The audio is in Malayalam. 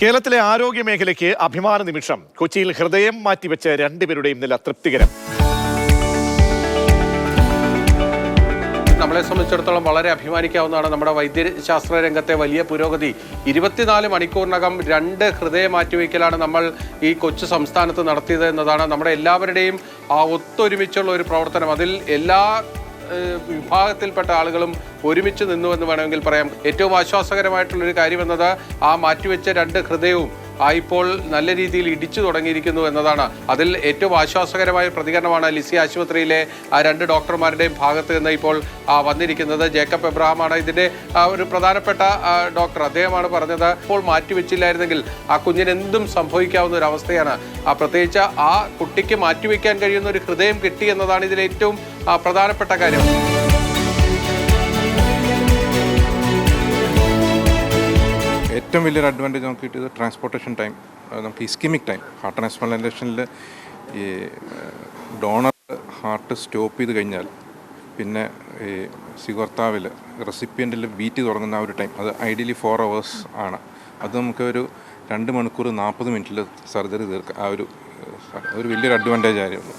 കേരളത്തിലെ ആരോഗ്യ മേഖലയ്ക്ക് അഭിമാന നിമിഷം. കൊച്ചിയിൽ ഹൃദയം മാറ്റിവെച്ച രണ്ടുപേരുടെയും നില തൃപ്തികരം. നമ്മളെ സംബന്ധിച്ചിടത്തോളം വളരെ അഭിമാനിക്കാവുന്നതാണ് നമ്മുടെ വൈദ്യശാസ്ത്ര രംഗത്തെ വലിയ പുരോഗതി. ഇരുപത്തിനാല് മണിക്കൂറിനകം രണ്ട് ഹൃദയ മാറ്റിവെക്കലാണ് നമ്മൾ ഈ കൊച്ചു സംസ്ഥാനത്ത് നടത്തിയത് എന്നതാണ് നമ്മുടെ എല്ലാവരുടെയും ആ ഒത്തൊരുമിച്ചുള്ള ഒരു പ്രവർത്തനം. അതിൽ എല്ലാ വിഭാഗത്തിൽപ്പെട്ട ആളുകളും ഒരുമിച്ച് നിന്നു എന്ന് വേണമെങ്കിൽ പറയാം. ഏറ്റവും ആശ്വാസകരമായിട്ടുള്ളൊരു കാര്യമെന്നത് ആ മാറ്റിവെച്ച രണ്ട് ഹൃദയവും ഇപ്പോൾ നല്ല രീതിയിൽ ഇടിച്ചു തുടങ്ങിയിരിക്കുന്നു എന്നതാണ്. അതിൽ ഏറ്റവും ആശ്വാസകരമായ പ്രതികരണമാണ് ലിസി ആശുപത്രിയിലെ രണ്ട് ഡോക്ടർമാരുടെയും ഭാഗത്ത് നിന്ന് ഇപ്പോൾ വന്നിരിക്കുന്നത്. ജേക്കബ് എബ്രഹാമാണ് ഇതിന്റെ ആ, ഒരു പ്രധാനപ്പെട്ട ഡോക്ടർ. അദ്ദേഹമാണ് പറഞ്ഞത് ഇപ്പോൾ മാറ്റിവെച്ചില്ലായിരുന്നെങ്കിൽ ആ കുഞ്ഞിന് എന്തും സംഭവിക്കാവുന്ന ഒരു അവസ്ഥയാണ്. പ്രത്യേകിച്ച് ആ കുട്ടിക്ക് മാറ്റിവെക്കാൻ കഴിയുന്ന ഒരു ഹൃദയം കിട്ടി എന്നതാണ് ഇതിൽ ഏറ്റവും പ്രധാനപ്പെട്ട കാര്യം. ഏറ്റവും വലിയൊരു അഡ്വാന്റേജ് നമുക്ക് കിട്ടിയത് ട്രാൻസ്പോർട്ടേഷൻ ടൈം നമുക്ക് ഇസ്കിമിക് ടൈം ഹാർട്ട് ട്രാൻസ്പ്ലാന്റേഷനിൽ ഈ ഡോണർ ഹാർട്ട് സ്റ്റോപ്പ് ചെയ്ത് കഴിഞ്ഞാൽ പിന്നെ ഈ സിഗർത്താവിൽ റെസിപ്പിയന്റിൽ ബീറ്റ് തുടങ്ങുന്ന ആ ഒരു ടൈം അത് ഐഡിയലി ഫോർ അവേഴ്സ് ആണ്. അത് നമുക്ക് ഒരു രണ്ട് മണിക്കൂർ നാൽപ്പത് മിനിറ്റിൽ സർജറി തീർക്കാം ആ ഒരു ഒരു വലിയൊരു അഡ്വാന്റേജ് ആയിരുന്നു.